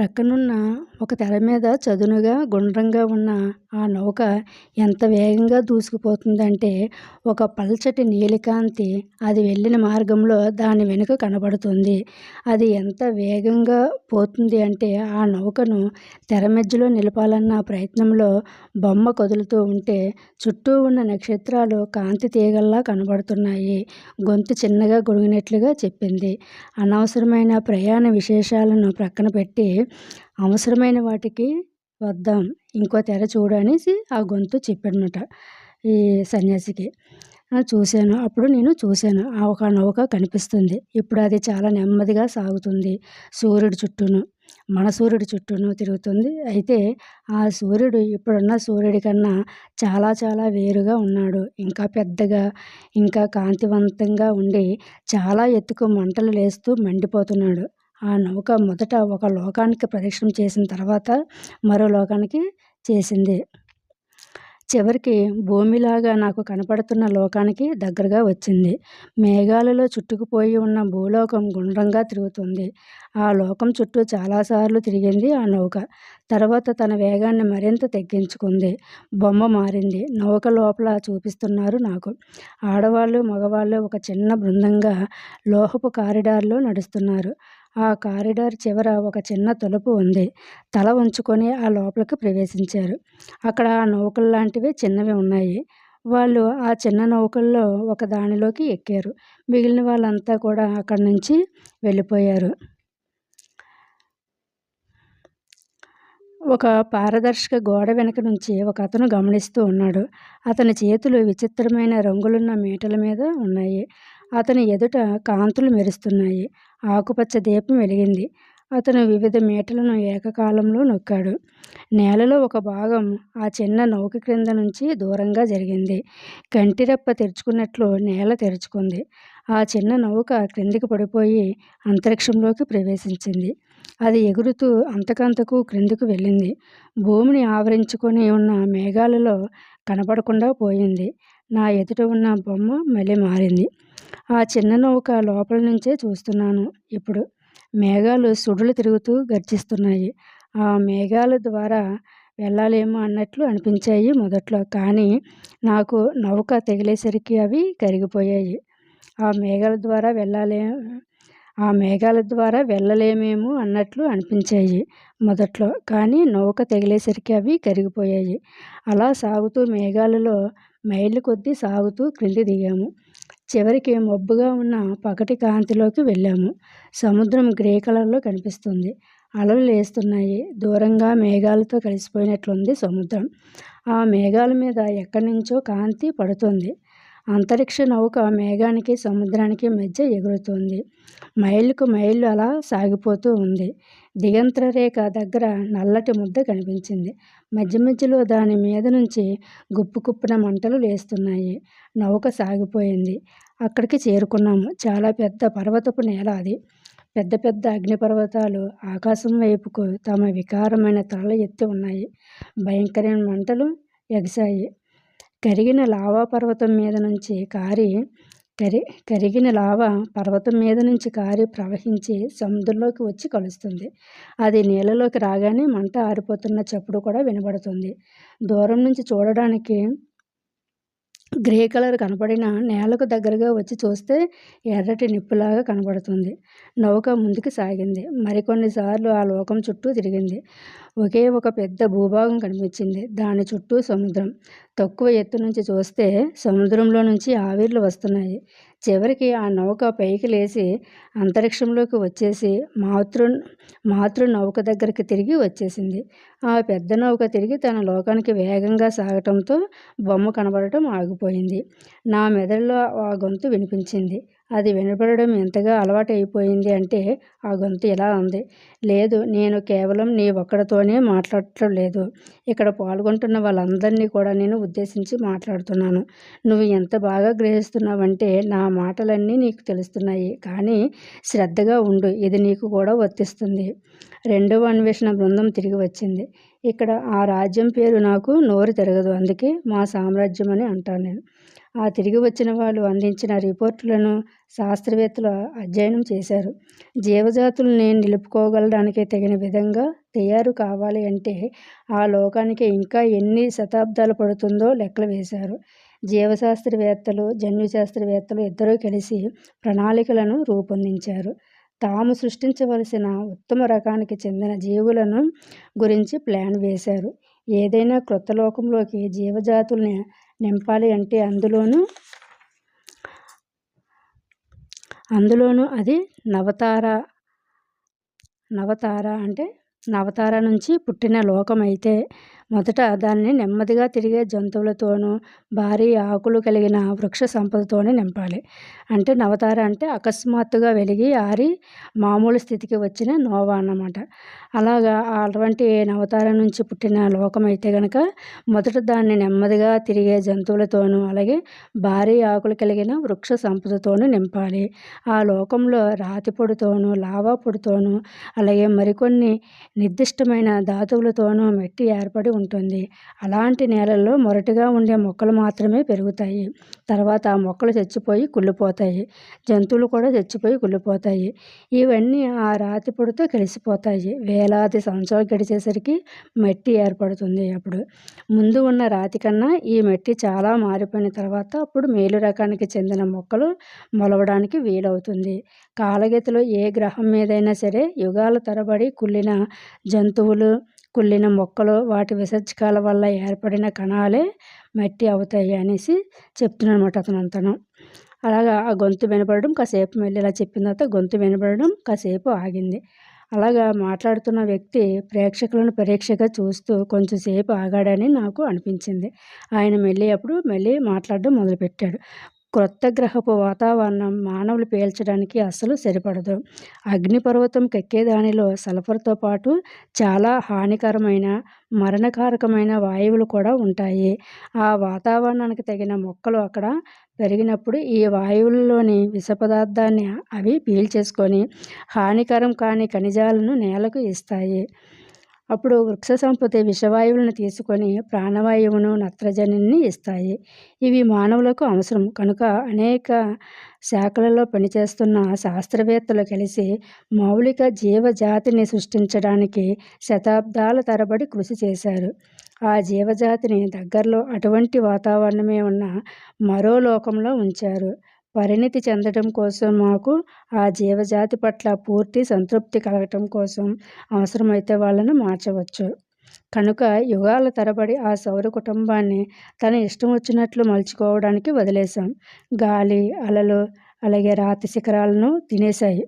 ప్రక్కనున్న ఒక తెర మీద చదునుగా గుండ్రంగా ఉన్న ఆ నౌక ఎంత వేగంగా దూసుకుపోతుందంటే ఒక పల్చటి నీలికాంతి అది వెళ్ళిన మార్గంలో దాని వెనుక కనబడుతుంది. అది ఎంత వేగంగా పోతుంది అంటే ఆ నౌకను తెర మధ్యలో నిలపాలన్న ప్రయత్నంలో బొమ్మ కదులుతూ ఉంటే చుట్టూ ఉన్న నక్షత్రాలు కాంతి తీగల్లా కనబడుతున్నాయి. గొంతు చిన్నగా గొడిగినట్లుగా చెప్పింది. అనవసరమైన ప్రయాణ విశేషాలను ప్రక్కన పెట్టి అవసరమైన వాటికి వద్దాం ఇంకో తెర చూడు అనేసి ఆ గొంతు చెప్పాడనమాట ఈ సన్యాసికి. చూశాను. అప్పుడు నేను చూశాను. ఆ ఒక నౌక కనిపిస్తుంది. ఇప్పుడు అది చాలా నెమ్మదిగా సాగుతుంది. సూర్యుడి చుట్టూను మన సూర్యుడి చుట్టూను తిరుగుతుంది. అయితే ఆ సూర్యుడు ఇప్పుడున్న సూర్యుడి కన్నా చాలా చాలా వేరుగా ఉన్నాడు. ఇంకా పెద్దగా ఇంకా కాంతివంతంగా ఉండి చాలా ఎత్తుకు మంటలు లేస్తూ మండిపోతున్నాడు. ఆ నౌక మొదట ఒక లోకానికి ప్రదక్షిణం చేసిన తర్వాత మరో లోకానికి చేసింది. చివరికి భూమిలాగా నాకు కనపడుతున్న లోకానికి దగ్గరగా వచ్చింది. మేఘాలలో చుట్టుకుపోయి ఉన్న భూలోకం గుండ్రంగా తిరుగుతుంది. ఆ లోకం చుట్టూ చాలాసార్లు తిరిగింది ఆ నౌక. తర్వాత తన వేగాన్ని మరింత తగ్గించుకుంది. బొమ్మ మారింది. నౌక లోపల చూపిస్తున్నారు నాకు. ఆడవాళ్ళు మగవాళ్ళు ఒక చిన్న బృందంగా లోహపు కారిడార్లో నడుస్తున్నారు. ఆ కారిడార్ చివర ఒక చిన్న తలుపు ఉంది. తల ఉంచుకొని ఆ లోపలికి ప్రవేశించారు. అక్కడ నౌకలు లాంటివి చిన్నవి ఉన్నాయి. వాళ్ళు ఆ చిన్న నౌకల్లో ఒక దానిలోకి ఎక్కారు. మిగిలిన వాళ్ళంతా కూడా అక్కడి నుంచి వెళ్ళిపోయారు. ఒక పారదర్శక గోడ వెనుక నుంచి ఒక అతను గమనిస్తూ ఉన్నాడు. అతని చేతులు విచిత్రమైన రంగులున్న మీటల మీద ఉన్నాయి. అతని ఎదుట కాంతులు మెరుస్తున్నాయి. ఆకుపచ్చ దీపం వెలిగింది. అతను వివిధ మీటలను ఏకకాలంలో నొక్కాడు. నేలలో ఒక భాగం ఆ చిన్న నౌక క్రింద నుంచి దూరంగా జరిగింది. కంటిరెప్ప తెరుచుకున్నట్లు నేల తెరుచుకుంది. ఆ చిన్న నౌక క్రిందికి పడిపోయి అంతరిక్షంలోకి ప్రవేశించింది. అది ఎగురుతూ అంతకంతకు క్రిందికి వెళ్ళింది. భూమిని ఆవరించుకొని ఉన్న మేఘాలలో కనపడకుండా పోయింది. నా ఎదుట ఉన్న బొమ్మ మళ్ళీ మారింది. ఆ చిన్న నౌక లోపల నుంచే చూస్తున్నాను. ఇప్పుడు మేఘాలు సుడులు తిరుగుతూ గర్జిస్తున్నాయి. ఆ మేఘాల ద్వారా వెళ్ళాలేమో అన్నట్లు అనిపించాయి మొదట్లో కానీ నాకు నౌక తగిలేసరికి అవి కరిగిపోయాయి. ఆ మేఘాల ద్వారా వెళ్ళాలే ఆ మేఘాల ద్వారా వెళ్ళలేమేమో అన్నట్లు అనిపించాయి మొదట్లో కానీ నౌక తగిలేసరికి అవి కరిగిపోయాయి. అలా సాగుతూ మేఘాలలో మైళ్ళు కొద్దీ సాగుతూ క్రింది దిగాము. చివరికి మబ్బుగా ఉన్న పగటి కాంతిలోకి వెళ్ళాము. సముద్రం గ్రే కలర్లో కనిపిస్తుంది. అలలు లేస్తున్నాయి. దూరంగా మేఘాలతో కలిసిపోయినట్లుంది సముద్రం. ఆ మేఘాల మీద ఎక్కడి నుంచో కాంతి పడుతుంది. అంతరిక్ష నౌక మేఘానికి సముద్రానికి మధ్య ఎగురుతుంది. మైళ్ళకు మైళ్ళు అలా సాగిపోతూ ఉంది. దిగంతర రేఖ దగ్గర నల్లటి ముద్ద కనిపించింది. మధ్య మధ్యలో దాని మీద నుంచి గుప్పుకుప్పిన మంటలు లేస్తున్నాయి. నౌక సాగిపోయింది. అక్కడికి చేరుకున్నాము. చాలా పెద్ద పర్వతపు నేల అది. పెద్ద పెద్ద అగ్నిపర్వతాలు ఆకాశం వైపుకు తమ వికారమైన తలలు ఎత్తి ఉన్నాయి. భయంకరమైన మంటలు ఎగసాయి కరిగిన లావా పర్వతం మీద నుంచి కారి కరి కరిగిన లావా పర్వతం మీద నుంచి కారి ప్రవహించి సముద్రంలోకి వచ్చి కలుస్తుంది. అది నీళ్ళలోకి రాగానే మంట ఆరిపోతున్న చప్పుడు కూడా వినబడుతుంది. దూరం నుంచి చూడడానికి గ్రే కలర్ కనపడిన నేలకు దగ్గరగా వచ్చి చూస్తే ఎర్రటి నిప్పులాగా కనబడుతుంది. నౌక ముందుకు సాగింది. మరికొన్నిసార్లు ఆ లోకం చుట్టూ తిరిగింది. ఒకే ఒక పెద్ద భూభాగం కనిపించింది. దాని చుట్టూ సముద్రం. తక్కువ ఎత్తు నుంచి చూస్తే సముద్రంలో నుంచి ఆవిర్లు వస్తున్నాయి. చివరికి ఆ నౌక పైకి లేచి అంతరిక్షంలోకి వచ్చేసి మాతృ మాతృ నౌక దగ్గరికి తిరిగి వచ్చేసింది. ఆ పెద్ద నౌక తిరిగి తన లోకానికి వేగంగా సాగటంతో బొమ్మ కనబడటం ఆగిపోయింది. నా మెదడులో ఆ గొంతు వినిపించింది. అది వినపడడం ఎంతగా అలవాటు అయిపోయింది అంటే ఆ గొంతు ఇలా ఉంది. లేదు నేను కేవలం నీ ఒక్కడితోనే మాట్లాడటం లేదు. ఇక్కడ పాల్గొంటున్న వాళ్ళందరినీ కూడా నేను ఉద్దేశించి మాట్లాడుతున్నాను. నువ్వు ఎంత బాగా గ్రహిస్తున్నావంటే నా మాటలన్నీ నీకు తెలుస్తున్నాయి. కానీ శ్రద్ధగా ఉండు ఇది నీకు కూడా వర్తిస్తుంది. రెండవ అన్వేషణ బృందం తిరిగి వచ్చింది. ఇక్కడ ఆ రాజ్యం పేరు నాకు నోరు తిరగదు. అందుకే మా సామ్రాజ్యం అని అంటాను నేను. ఆ తిరిగి వచ్చిన వాళ్ళు అందించిన రిపోర్టులను శాస్త్రవేత్తలు అధ్యయనం చేశారు. జీవజాతుల్ని నిలుపుకోగలడానికి తగిన విధంగా తయారు కావాలి అంటే ఆ లోకానికి ఇంకా ఎన్ని శతాబ్దాలు పడుతుందో లెక్కలు వేశారు. జీవశాస్త్రవేత్తలు జన్యుశాస్త్రవేత్తలు ఇద్దరూ కలిసి ప్రణాళికలను రూపొందించారు. తాము సృష్టించవలసిన ఉత్తమ రకానికి చెందిన జీవులను గురించి ప్లాన్ వేశారు. ఏదైనా క్రొత్త లోకంలోకి జీవజాతుల్ని నింపాలి అంటే అందులోనూ అందులోనూ అది నవతార నవతార అంటే నవతార నుంచి పుట్టిన లోకం అయితే మొదట దాన్ని నెమ్మదిగా తిరిగే జంతువులతోనూ భారీ ఆకులు కలిగిన వృక్ష సంపదతోనే నింపాలి. అంటే నవతార అంటే అకస్మాత్తుగా వెలిగి ఆరి మామూలు స్థితికి వచ్చిన నోవా అన్నమాట. అలాగా అటువంటి నవతార నుంచి పుట్టిన లోకం అయితే కనుక మొదట దాన్ని నెమ్మదిగా తిరిగే జంతువులతోనూ అలాగే భారీ ఆకులు కలిగిన వృక్ష సంపదతోనూ నింపాలి. ఆ లోకంలో రాతి పొడితోనూ లావా పొడితోనూ అలాగే మరికొన్ని నిర్దిష్టమైన ధాతువులతోనూ మెట్టి ఏర్పడి ఉంటుంది. అలాంటి నేలల్లో మొరటుగా ఉండే మొక్కలు మాత్రమే పెరుగుతాయి. తర్వాత ఆ మొక్కలు చచ్చిపోయి కుళ్ళిపోతాయి. జంతువులు కూడా చచ్చిపోయి కుళ్ళిపోతాయి. ఇవన్నీ ఆ రాతి పొడితో కలిసిపోతాయి. వేలాది సంవత్సరాలు గడిచేసరికి మట్టి ఏర్పడుతుంది అప్పుడు. ముందు ఉన్న రాతి కన్నా ఈ మట్టి చాలా మారిపోయిన తర్వాత అప్పుడు మేలు రకానికి చెందిన మొక్కలు మొలవడానికి వీలవుతుంది. కాలగతిలో ఏ గ్రహం మీదైనా సరే యుగాల తరబడి కుళ్ళిన జంతువులు కుళ్ళిన మొక్కలు వాటి విసర్జకాల వల్ల ఏర్పడిన కణాలే మట్టి అవుతాయి అనేసి చెప్తున్నానమాట అతను అంతను. అలాగా ఆ గొంతు వినపడడం కాసేపు మళ్ళీ ఇలా చెప్పిన తర్వాత గొంతు వినపడడం కాసేపు ఆగింది. అలాగా మాట్లాడుతున్న వ్యక్తి ప్రేక్షకులను పరీక్షగా చూస్తూ కొంచెంసేపు ఆగాడని నాకు అనిపించింది. ఆయన మళ్ళీ అప్పుడు మళ్ళీ మాట్లాడడం మొదలుపెట్టాడు. క్రొత్త గ్రహపు వాతావరణం మానవులు పీల్చడానికి అస్సలు సరిపడదు. అగ్నిపర్వతం కక్కేదానిలో సల్ఫర్తో పాటు చాలా హానికరమైన మరణకారకమైన వాయువులు కూడా ఉంటాయి. ఆ వాతావరణానికి తగిన మొక్కలు అక్కడ పెరిగినప్పుడు ఈ వాయువుల్లోని విష పదార్థాన్ని అవి పీల్చేసుకొని హానికరం కాని ఖనిజాలను నేలకు ఇస్తాయి. అప్పుడు వృక్ష సంపద విషవాయువులను తీసుకొని ప్రాణవాయువును నత్రజనిని ఇస్తాయి. ఇవి మానవులకు అవసరం. కనుక అనేక శాఖలలో పనిచేస్తున్న శాస్త్రవేత్తలు కలిసి మౌలిక జీవజాతిని సృష్టించడానికి శతాబ్దాల తరబడి కృషి చేశారు. ఆ జీవజాతిని దగ్గరలో అటువంటి వాతావరణమే ఉన్న మరో లోకంలో ఉంచారు. పరిణితి చెందడం కోసం మాకు ఆ జీవజాతి పట్ల పూర్తి సంతృప్తి కలగటం కోసం అవసరమైతే వాళ్ళను మార్చవచ్చు. కనుక యుగాల తరబడి ఆ సౌర కుటుంబాన్ని తన ఇష్టం వచ్చినట్లు మలుచుకోవడానికి వదిలేశాం. గాలి అలలు అలాగే రాతి శిఖరాలను తినేశాయి.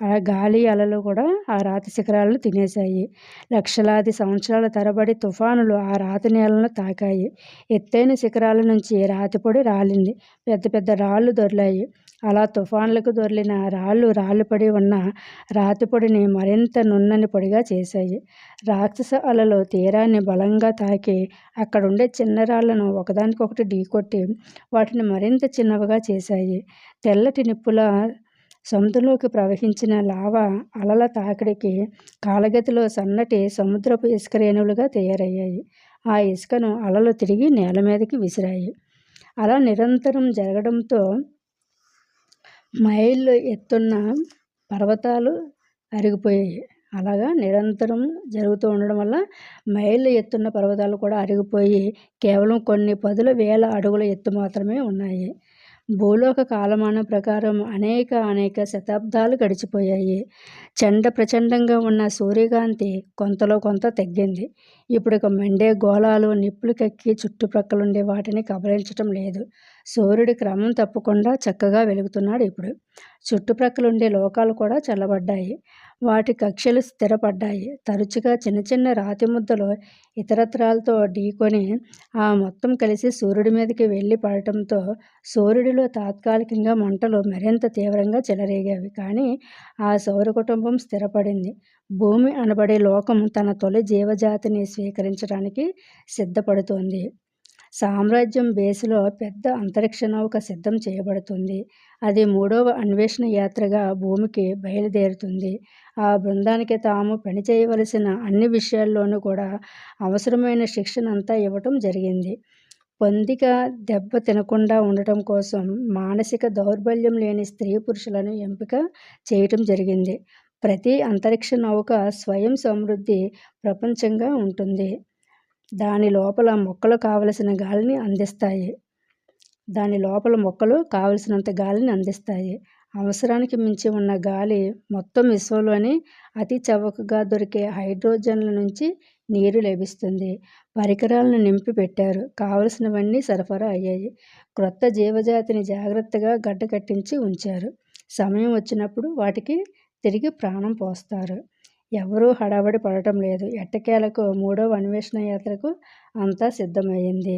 ఆ గాలి అలలు కూడా ఆ రాతి శిఖరాలను తినేశాయి. లక్షలాది సంవత్సరాల తరబడి తుఫానులు ఆ రాతి నేలను తాకాయి. ఎత్తైన శిఖరాల నుంచి రాతి పొడి రాలింది. పెద్ద పెద్ద రాళ్ళు దొరిలాయి. అలా తుఫాన్లకు దొరిలిన రాళ్ళు రాళ్ళు పడి ఉన్న రాతి పొడిని మరింత నున్నని పొడిగా చేశాయి. రాక్షస అలలు తీరాన్ని బలంగా తాకి అక్కడుండే చిన్న రాళ్ళను ఒకదానికొకటి ఢీకొట్టి వాటిని మరింత చిన్నవిగా చేశాయి. తెల్లటి నిప్పుల సముద్రంలోకి ప్రవహించిన లావా అలల తాకిడికి కాలగతిలో సన్నటి సముద్రపు ఇసుక రేణువులుగా తయారయ్యాయి. ఆ ఇసుకను అలలు తిరిగి నేల మీదకి విసిరాయి. అలా నిరంతరం జరగడంతో మైళ్ళు ఎత్తున్న పర్వతాలు అరిగిపోయాయి. అలాగా నిరంతరం జరుగుతూ ఉండడం వల్ల మైళ్ళ ఎత్తున్న పర్వతాలు కూడా అరిగిపోయి కేవలం కొన్ని పదుల వేల అడుగుల ఎత్తు మాత్రమే ఉన్నాయి. భూలోక కాలమానం ప్రకారం అనేక అనేక శతాబ్దాలు గడిచిపోయాయి. చండ ప్రచండంగా ఉన్న సూర్యకాంతి కొంతలో కొంత తగ్గింది. ఇప్పుడు ఒక మండే గోళాలు నిప్పులు కక్కి చుట్టుప్రక్కలుండే వాటిని కబలించటం లేదు. సూర్యుడి క్రమం తప్పకుండా చక్కగా వెలుగుతున్నాడు ఇప్పుడు. చుట్టుప్రక్కలుండే లోకాలు కూడా చల్లబడ్డాయి. వాటి కక్షలు స్థిరపడ్డాయి. తరచుగా చిన్న చిన్న రాతి ముద్దలు ఇతరత్రాలతో ఢీకొని ఆ మొత్తం కలిసి సూర్యుడి మీదకి వెళ్ళి పడటంతో సూర్యుడిలో తాత్కాలికంగా మంటలు మరింత తీవ్రంగా చెలరేగావి. కానీ ఆ సౌర కుటుంబం స్థిరపడింది. భూమి అనబడే లోకం తన తొలి జీవజాతిని స్వీకరించడానికి సిద్ధపడుతోంది. సామ్రాజ్యం బేస్లో పెద్ద అంతరిక్ష నౌక సిద్ధం చేయబడుతుంది. అది మూడవ అన్వేషణ యాత్రగా భూమికి బయలుదేరుతుంది. ఆ బృందానికి తాము పనిచేయవలసిన అన్ని విషయాల్లోనూ కూడా అవసరమైన శిక్షణ అంతా ఇవ్వటం జరిగింది. పొందిక దెబ్బ తినకుండా ఉండటం కోసం మానసిక దౌర్బల్యం లేని స్త్రీ పురుషులను ఎంపిక చేయటం జరిగింది. ప్రతి అంతరిక్ష నౌక స్వయం సమృద్ధి ప్రపంచంగా ఉంటుంది. దాని లోపల మొక్కలు కావలసిన గాలిని అందిస్తాయి. దాని లోపల మొక్కలు కావలసినంత గాలిని అందిస్తాయి. అవసరానికి మించి ఉన్న గాలి మొత్తం విశ్వంలోని అతి చవకగా దొరికే హైడ్రోజన్ల నుంచి నీరు లభిస్తుంది. పరికరాలను నింపి పెట్టారు. కావలసినవన్నీ సరఫరా అయ్యాయి. క్రొత్త జీవజాతిని జాగ్రత్తగా గడ్డ కట్టించి ఉంచారు. సమయం వచ్చినప్పుడు వాటికి తిరిగి ప్రాణం పోస్తారు. ఎవరూ హడావడి పడటం లేదు. ఎట్టకేలకు మూడవ అన్వేషణ యాత్రకు అంతా సిద్ధమైంది.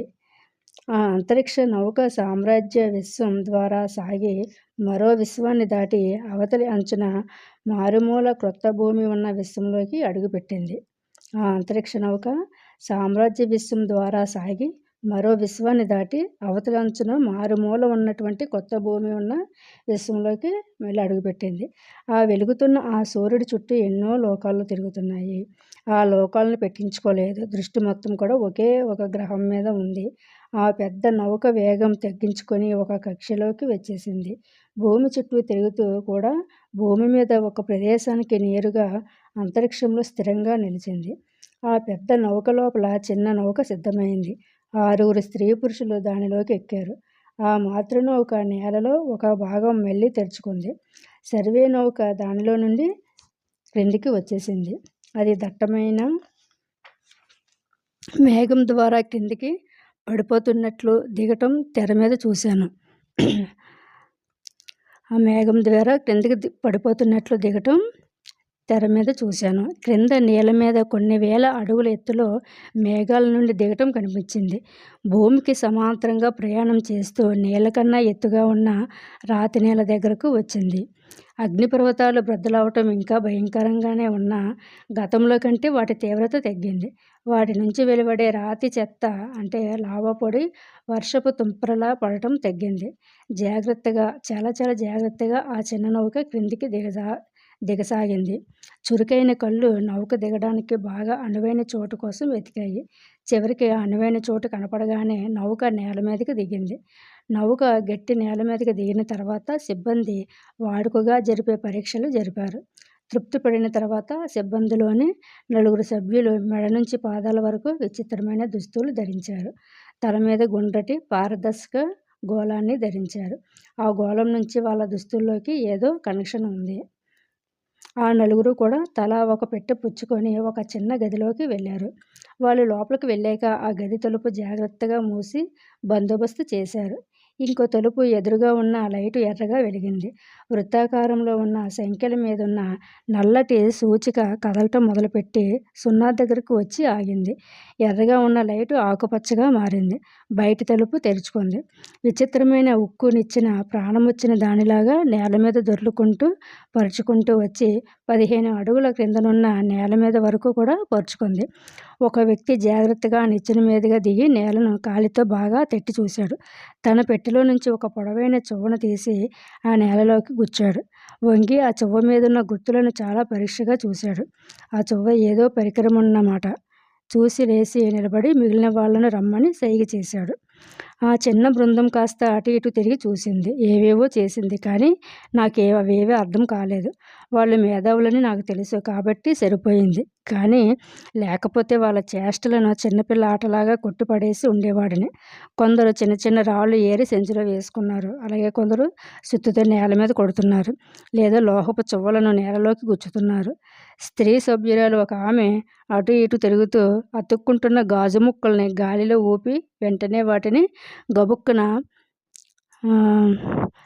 ఆ అంతరిక్ష నౌక సామ్రాజ్య విశ్వం ద్వారా సాగి మరో విశ్వాన్ని దాటి అవతలి అంచున మారుమూల క్రొత్త భూమి ఉన్న విశ్వంలోకి అడుగుపెట్టింది. ఆ అంతరిక్ష నౌక సామ్రాజ్య విశ్వం ద్వారా సాగి మరో విశ్వాన్ని దాటి అవతల అంచున మారుమూల ఉన్నటువంటి కొత్త భూమి ఉన్న విశ్వంలోకి వెళ్ళి అడుగుపెట్టింది. ఆ వెలుగుతున్న ఆ సూర్యుడి చుట్టూ ఎన్నో లోకాలు తిరుగుతున్నాయి. ఆ లోకాలను పెట్టించుకోలేదు. దృష్టి మొత్తం కూడా ఒకే ఒక గ్రహం మీద ఉంది. ఆ పెద్ద నౌక వేగం తగ్గించుకొని ఒక కక్షలోకి వచ్చేసింది. భూమి చుట్టూ తిరుగుతూ కూడా భూమి మీద ఒక ప్రదేశానికి నేరుగా అంతరిక్షంలో స్థిరంగా నిలిచింది. ఆ పెద్ద నౌక లోపల చిన్న నౌక సిద్ధమైంది. ఆరుగురు స్త్రీ పురుషులు దానిలోకి ఎక్కారు. ఆ మాతృనౌక నేలలో ఒక భాగం మెల్లి తెరుచుకుంది. సర్వే నౌక దానిలో నుండి క్రిందికి వచ్చేసింది. అది దట్టమైన మేఘం ద్వారా కిందికి పడిపోతున్నట్లు దిగటం తెర మీద చూశాను. ఆ మేఘం ద్వారా క్రిందికి పడిపోతున్నట్లు దిగటం తెర మీద చూశాను. క్రింద నేల మీద కొన్ని వేల అడుగుల ఎత్తులో మేఘాల నుండి దిగటం కనిపించింది. భూమికి సమాంతరంగా ప్రయాణం చేస్తూ నేల కన్నా ఎత్తుగా ఉన్న రాతి నేల దగ్గరకు వచ్చింది. అగ్నిపర్వతాలు బ్రద్దలవటం ఇంకా భయంకరంగానే ఉన్న గతంలో కంటే వాటి తీవ్రత తగ్గింది. వాటి నుంచి వెలువడే రాతి చెత్త అంటే లావా పొడి వర్షపు తుంపరలా పడటం తగ్గింది. జాగ్రత్తగా చాలా చాలా జాగ్రత్తగా ఆ చిన్న నౌక క్రిందికి దిగజా దిగసాగింది. చురుకైన కళ్ళు నౌక దిగడానికి బాగా అనువైన చోటు కోసం వెతికాయి. చివరికి అనువైన చోటు కనపడగానే నౌక నేల మీదకి దిగింది. నౌక గట్టి నేల మీదకి దిగిన తర్వాత సిబ్బంది వాడుకగా జరిపే పరీక్షలు జరిపారు. తృప్తి పడిన తర్వాత సిబ్బందిలోని నలుగురు సభ్యులు మెడ నుంచి పాదాల వరకు విచిత్రమైన దుస్తులు ధరించారు. తల మీద గుండ్రటి పారదర్శక గోళాన్ని ధరించారు. ఆ గోళం నుంచి వాళ్ళ దుస్తుల్లోకి ఏదో కనెక్షన్ ఉంది. ఆ నలుగురు కూడా తలా ఒక పెట్టె పుచ్చుకొని ఒక చిన్న గదిలోకి వెళ్ళారు. వాళ్ళు లోపలికి వెళ్ళాక ఆ గది తలుపు జాగ్రత్తగా మూసి బందోబస్తు చేశారు. ఇంకో తలుపు ఎదురుగా ఉన్న లైటు ఎర్రగా వెలిగింది. వృత్తాకారంలో ఉన్న సంఖ్యల మీద ఉన్న నల్లటి సూచిక కదలటం మొదలుపెట్టి సున్నా దగ్గరకు వచ్చి ఆగింది. ఎర్రగా ఉన్న లైటు ఆకుపచ్చగా మారింది. బయట తలుపు తెరుచుకుంది. విచిత్రమైన ఉక్కునిచ్చిన ప్రాణం వచ్చిన దానిలాగా నేల మీద దొర్లుకుంటూ పరుచుకుంటూ వచ్చి పదిహేను అడుగుల క్రిందనున్న నేల మీద వరకు కూడా పరుచుకుంది. ఒక వ్యక్తి జాగ్రత్తగా నిచ్చెన మీదుగా దిగి నేలను కాలితో బాగా తెట్టి చూశాడు. తన పెట్టి మట్టిలో నుంచి ఒక పొడవైన చువ్వను తీసి ఆ నేలలోకి గుచ్చాడు. వంగి ఆ చువ్వ మీదున్న గుర్తులను చాలా పరీక్షగా చూశాడు. ఆ చువ్వ ఏదో పరికరం ఉన్నమాట చూసి లేచి నిలబడి మిగిలిన వాళ్ళను రమ్మని సైగ చేశాడు. ఆ చిన్న బృందం కాస్త అటు ఇటు తిరిగి చూసింది. ఏవేవో చేసింది కానీ నాకే అవేవీ అర్థం కాలేదు. వాళ్ళు మేధావులని నాకు తెలుసు కాబట్టి సరిపోయింది. కానీ లేకపోతే వాళ్ళ చేష్టలను చిన్నపిల్ల ఆటలాగా కొట్టుపడేసి ఉండేవాడిని. కొందరు చిన్న చిన్న రాళ్ళు ఏరి సెంచులో వేసుకున్నారు. అలాగే కొందరు సుత్తుతో నేల మీద కొడుతున్నారు. లేదా లోహపు చువ్వలను నేలలోకి గుచ్చుతున్నారు. స్త్రీ సభ్యురాలు ఒక ఆమె అటు ఇటు తిరుగుతూ అతుక్కుంటున్న గాజు ముక్కల్ని గాలిలో ఊపి వెంటనే వాటిని గబుక్కున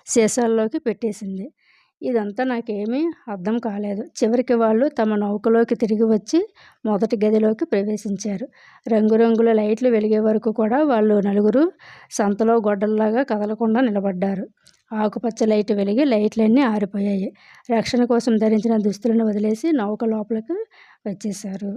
సీసాల్లోకి పెట్టేసింది. ఇదంతా నాకేమీ అర్థం కాలేదు. చివరికి వాళ్ళు తమ నౌకలోకి తిరిగి వచ్చి మొదటి గదిలోకి ప్రవేశించారు. రంగురంగుల లైట్లు వెలిగే వరకు కూడా వాళ్ళు నలుగురు సంతలో గొడ్డల్లాగా కదలకుండా నిలబడ్డారు. ఆకుపచ్చ లైట్ వెలిగి లైట్లన్నీ ఆరిపోయాయి. రక్షణ కోసం ధరించిన దుస్తులను వదిలేసి నౌక లోపలికి వచ్చేశారు.